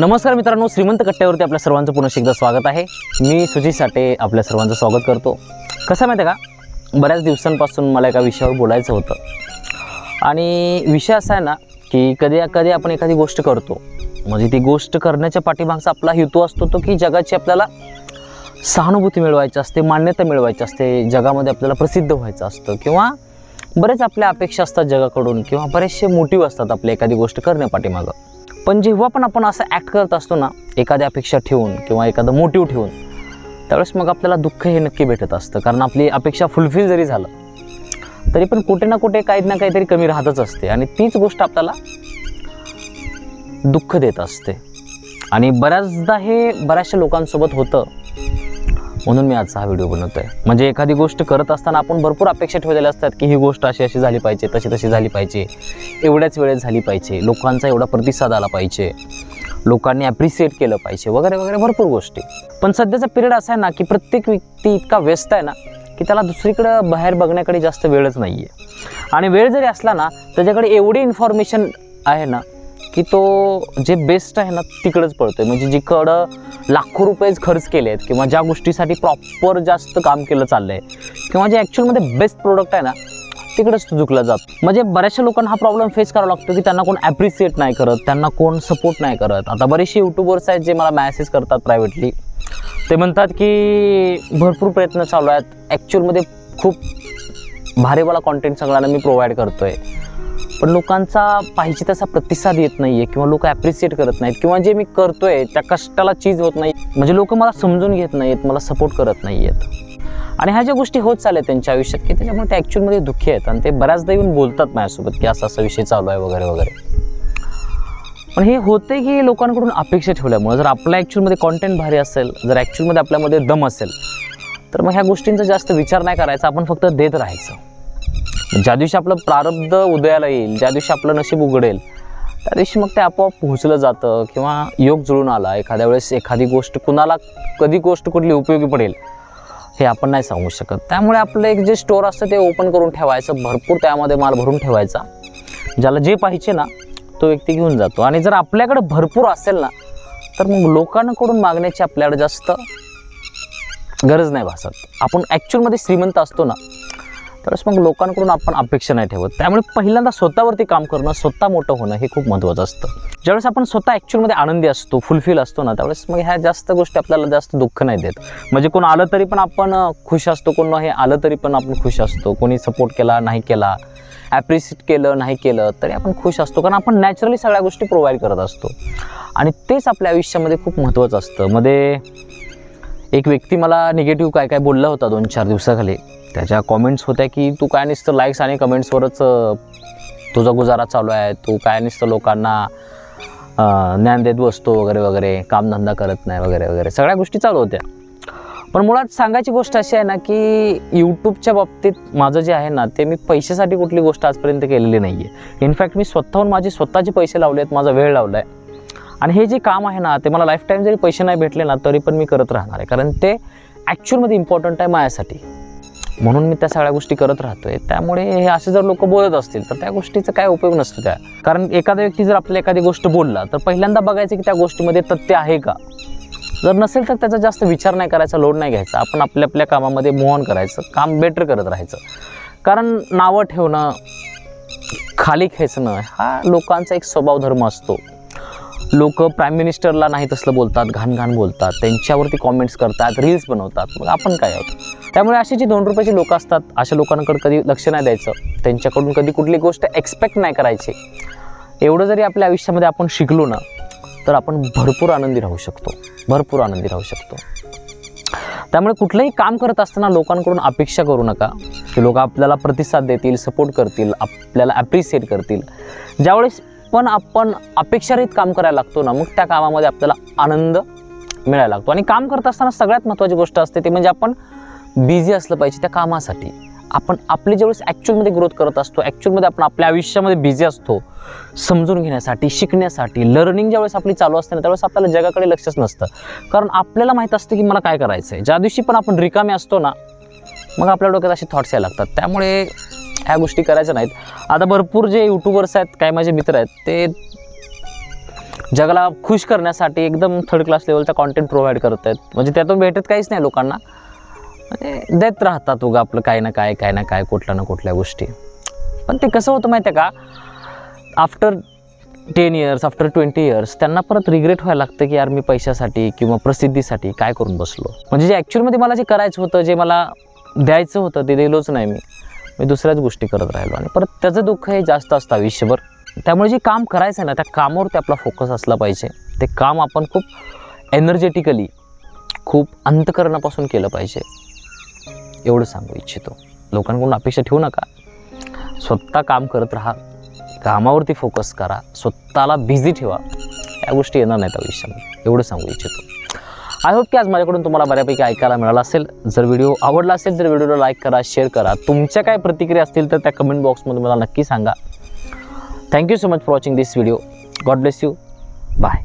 नमस्कार मित्रांनो श्रीमंत कट्ट्यावरती आपल्या सर्वांचं पुन्हा एकदा स्वागत आहे. मी सुजित साठे आपल्या सर्वांचं स्वागत करतो. कसं आहे माहिती आहे का? बऱ्याच दिवसांपासून मला एका विषयावर बोलायचं होतं. आणि विषय असा आहे ना की कधी कधी आपण एखादी गोष्ट करतो. म्हणजे ती गोष्ट करण्याच्या पाठीमागचा आपला हेतू असतो तो की जगाची आपल्याला सहानुभूती मिळवायची असते मान्यता मिळवायची असते जगामध्ये आपल्याला प्रसिद्ध व्हायचं असतं किंवा बरेच आपल्या अपेक्षा असतात जगाकडून किंवा बरेचसे मोटिव्ह असतात आपल्या एखादी गोष्ट करण्यापाठीमागं. पण जेव्हा पण आपण असं ॲक्ट करत असतो ना एखाद्या अपेक्षा ठेवून किंवा एखादं मोटिव्ह ठेवून त्यावेळेस मग आपल्याला दुःख हे नक्की भेटत असतं. कारण आपली अपेक्षा फुलफिल जरी झालं तरी पण कुठे ना कुठे काही ना काहीतरी कमी राहतच असते. आणि तीच गोष्ट आपल्याला दुःख देत असते. आणि बऱ्याचदा हे बऱ्याचशा लोकांसोबत होतं. म्हणून मी आजचा हा व्हिडिओ बनवतो आहे म्हणजे एखादी गोष्ट करत असताना आपण भरपूर अपेक्षा ठेवलेल्या असतात की ही गोष्ट अशी अशी झाली पाहिजे तशी तशी झाली पाहिजे. एवढ्याच वेळेत झाली पाहिजे. लोकांचा एवढा प्रतिसाद आला पाहिजे. लोकांनी ॲप्रिसिएट केलं पाहिजे. वगैरे वगैरे भरपूर गोष्टी. पण सध्याचा पिरियड असा आहे ना की प्रत्येक व्यक्ती इतका व्यस्त आहे ना की त्याला दुसरीकडं बाहेर बघण्याकडे जास्त वेळच नाही आहे आणि वेळ जरी असला ना त्याच्याकडे एवढी इन्फॉर्मेशन आहे ना की तो जे बेस्ट आहे ना तिकडंच पळतोय. म्हणजे जिकडं लाखो रुपयेच खर्च केले आहेत किंवा ज्या गोष्टीसाठी प्रॉपर जास्त काम केलं चाललं आहे किंवा जे ॲक्च्युअलमध्ये बेस्ट प्रोडक्ट आहे ना तिकडेच तो झुकला जातो. म्हणजे बऱ्याचशा लोकांना हा प्रॉब्लेम फेस करावा लागतो की त्यांना कोण ॲप्रिसिएट नाही करत त्यांना कोण सपोर्ट नाही करत. आता बरेचसे यूट्यूबर्स आहेत जे मला मॅसेज करतात प्रायव्हेटली ते म्हणतात की भरपूर प्रयत्न चालू आहेत. ॲक्च्युअलमध्ये खूप भारीवाला कॉन्टेंट सगळ्यांना मी प्रोव्हाइड करतो आहे पण लोकांचा पाहिजे तसा प्रतिसाद येत नाही आहे किंवा लोक ॲप्रिसिएट करत नाहीत. किंवा जे मी करतोय त्या कष्टाला चीज होत नाही. म्हणजे लोक मला समजून घेत नाहीत मला सपोर्ट करत नाही आहेत आणि ह्या ज्या गोष्टी होत चालल्या त्यांच्या आयुष्यात की त्याच्यामुळे ते ॲक्च्युअलमध्ये दुःखी आहेत. आणि ते बऱ्याचदा येऊन बोलतात माझ्यासोबत की असा असा विषय चालू आहे वगैरे वगैरे. पण हे होते की लोकांकडून अपेक्षा ठेवल्यामुळे जर आपल्या ॲक्च्युअलमध्ये कॉन्टेंट भारी असेल जर ॲक्च्युअलमध्ये आपल्यामध्ये दम असेल तर मग ह्या गोष्टींचा जास्त विचार नाही करायचा आपण फक्त देत राहायचं. ज्या दिवशी आपलं प्रारब्ध उदयाला येईल ज्या दिवशी आपलं नशीब उघडेल त्या दिवशी मग ते आपोआप पोहोचलं जातं किंवा योग जुळून आला. एखाद्या वेळेस एखादी गोष्ट कुणाला कधी गोष्ट कुठली उपयोगी पडेल हे आपण नाही सांगू शकत. त्यामुळे आपलं एक जे स्टोअर असतं ते ओपन करून ठेवायचं भरपूर त्यामध्ये माल भरून ठेवायचा. ज्याला जे पाहिजे ना तो व्यक्ती घेऊन जातो. आणि जर आपल्याकडे भरपूर असेल ना तर मग लोकांकडून मागण्याची आपल्याकडे जास्त गरज नाही भासत. आपण ॲक्च्युअलमध्ये श्रीमंत असतो ना तरच मग लोकांकडून आपण अपेक्षा नाही ठेवत. त्यामुळे पहिल्यांदा स्वतःवरती काम करणं स्वतः मोठं होणं हे खूप महत्त्वाचं असतं. ज्यावेळेस आपण स्वतः ॲक्च्युअलमध्ये आनंदी असतो फुलफिल असतो ना त्यावेळेस मग ह्या जास्त गोष्टी आपल्याला जास्त दुःख नाही देत. म्हणजे कोण आलं तरी पण आपण खुश असतो कोण हे आलं तरी पण आपण खुश असतो. कोणी सपोर्ट केला नाही केला ॲप्रिशिएट केलं नाही केलं तरी आपण खुश असतो. कारण आपण नॅचरली सगळ्या गोष्टी प्रोव्हाइड करत असतो. आणि तेच आपल्या आयुष्यामध्ये खूप महत्त्वाचं असतं. मध्ये एक व्यक्ती मला निगेटिव्ह काय काय बोलला होता दोन चार दिवसाखाली. त्याच्या कॉमेंट्स होत्या की तू काय नुसतं लाईक्स आणि कमेंट्सवरच तुझा गुजारा चालू आहे. तू काय नुसतं लोकांना ज्ञान देत बसतो वगैरे वगैरे कामधंदा करत नाही वगैरे वगैरे. सगळ्या गोष्टी चालू होत्या. पण मुळात सांगायची गोष्ट अशी आहे ना की यूट्यूबच्या बाबतीत माझं जे आहे ना ते मी पैशासाठी कुठली गोष्ट आजपर्यंत केलेली नाही आहे इनफॅक्ट मी स्वतःहून माझे स्वतःचे पैसे लावले आहेत माझा वेळ लावला आहे आणि हे जे काम आहे ना ते मला लाईफ टाईम जरी पैसे नाही भेटले ना तरी पण मी करत राहणार आहे. कारण ते ॲक्च्युअलमध्ये इम्पॉर्टंट आहे माझ्यासाठी. म्हणून मी त्या सगळ्या गोष्टी करत राहतोय. त्यामुळे हे असे जर लोक बोलत असतील तर त्या गोष्टीचा काय उपयोग नसतो त्या. कारण एखादा व्यक्ती जर आपल्याला एखादी गोष्ट बोलला तर पहिल्यांदा बघायचं की त्या गोष्टीमध्ये तथ्य आहे का? जर नसेल तर त्याचा जास्त विचार नाही करायचा लोड नाही घ्यायचा. आपण आपल्या आपल्या कामामध्ये मोहन करायचं काम बेटर करत राहायचं. कारण नावं ठेवणं खाली खेचणं हा लोकांचा एक स्वभाव धर्म असतो. लोक प्राईम मिनिस्टरला नाही तसलं बोलतात घाण घाण बोलतात त्यांच्यावरती कॉमेंट्स करतात रील्स बनवतात. मग आपण काय आहोत? त्यामुळे अशी जी दोन रुपयाची लोकं असतात अशा लोकांकडे कधी लक्ष नाही द्यायचं. त्यांच्याकडून कधी कुठली गोष्ट एक्सपेक्ट नाही करायची. एवढं जरी आपल्या आयुष्यामध्ये आपण शिकलो ना तर आपण भरपूर आनंदी राहू शकतो. भरपूर आनंदी राहू शकतो. त्यामुळे कुठलंही काम करत असताना लोकांकडून अपेक्षा करू नका. की लोक आपल्याला प्रतिसाद देतील सपोर्ट करतील आपल्याला ॲप्रिसिएट करतील. ज्यावेळेस पण आपण अपेक्षारहित काम करायला लागतो ना मग त्या कामामध्ये आपल्याला आनंद मिळायला लागतो. आणि काम करत असताना सगळ्यात महत्त्वाची गोष्ट असते ती म्हणजे आपण बिझी असलं पाहिजे त्या कामासाठी. आपण आपली ज्यावेळेस ॲक्च्युअलमध्ये ग्रोथ करत असतो ॲक्च्युअलमध्ये आपण आपल्या आयुष्यामध्ये बिझी असतो समजून घेण्यासाठी शिकण्यासाठी लर्निंग ज्यावेळेस आपली चालू असते ना त्यावेळेस आपल्याला जगाकडे लक्षच नसतं. कारण आपल्याला माहीत असतं की मला काय करायचं आहे ज्या दिवशी पण आपण रिकामे असतो ना मग आपल्या डोक्यात असे थॉट्स यायला लागतात. त्यामुळे ह्या गोष्टी करायच्या नाहीत. आता भरपूर जे यूट्यूबर्स आहेत काय माझे मित्र आहेत ते जगाला खुश करण्यासाठी एकदम थर्ड क्लास लेवलचा कॉन्टेंट प्रोव्हाइड करत आहेत. म्हणजे त्यातून भेटत काहीच नाही लोकांना. म्हणजे देत राहतात उगा आपलं काय ना काय काय ना काय कुठल्या ना कुठल्या गोष्टी. पण ते कसं होतं माहिती आहे का? After ten years after twenty years त्यांना परत रिग्रेट व्हायला लागतं की यार मी पैशासाठी किंवा प्रसिद्धीसाठी काय करून बसलो? म्हणजे जे ॲक्च्युअलमध्ये मला जे करायचं होतं जे मला द्यायचं होतं ते दिलोच नाही मी. मी दुसऱ्याच गोष्टी करत राहिलो आणि परत त्याचं दुःख हे जास्त असतं आयुष्यभर. त्यामुळे जे काम करायचं आहे ना त्या कामावरती आपला फोकस असला पाहिजे. ते काम आपण खूप एनर्जेटिकली खूप अंतकरणापासून केलं पाहिजे. एवढं सांगू इच्छितो. लोकांकडून अपेक्षा ठेवू नका. स्वतः काम करत राहा. कामावरती फोकस करा. स्वतःला बिझी ठेवा. या गोष्टी येणार नाहीत आयुष्यामध्ये. एवढं सांगू इच्छितो. आय होप की आज माझ्याकडून तुम्हाला बऱ्यापैकी ऐकायला मिळाला असेल. जर व्हिडिओ आवडला असेल तर व्हिडिओला लाईक करा शेअर करा. तुमच्या काय प्रतिक्रिया असतील तर त्या कमेंट बॉक्समध्ये मला नक्की सांगा. Thank you so much for watching this video God bless you bye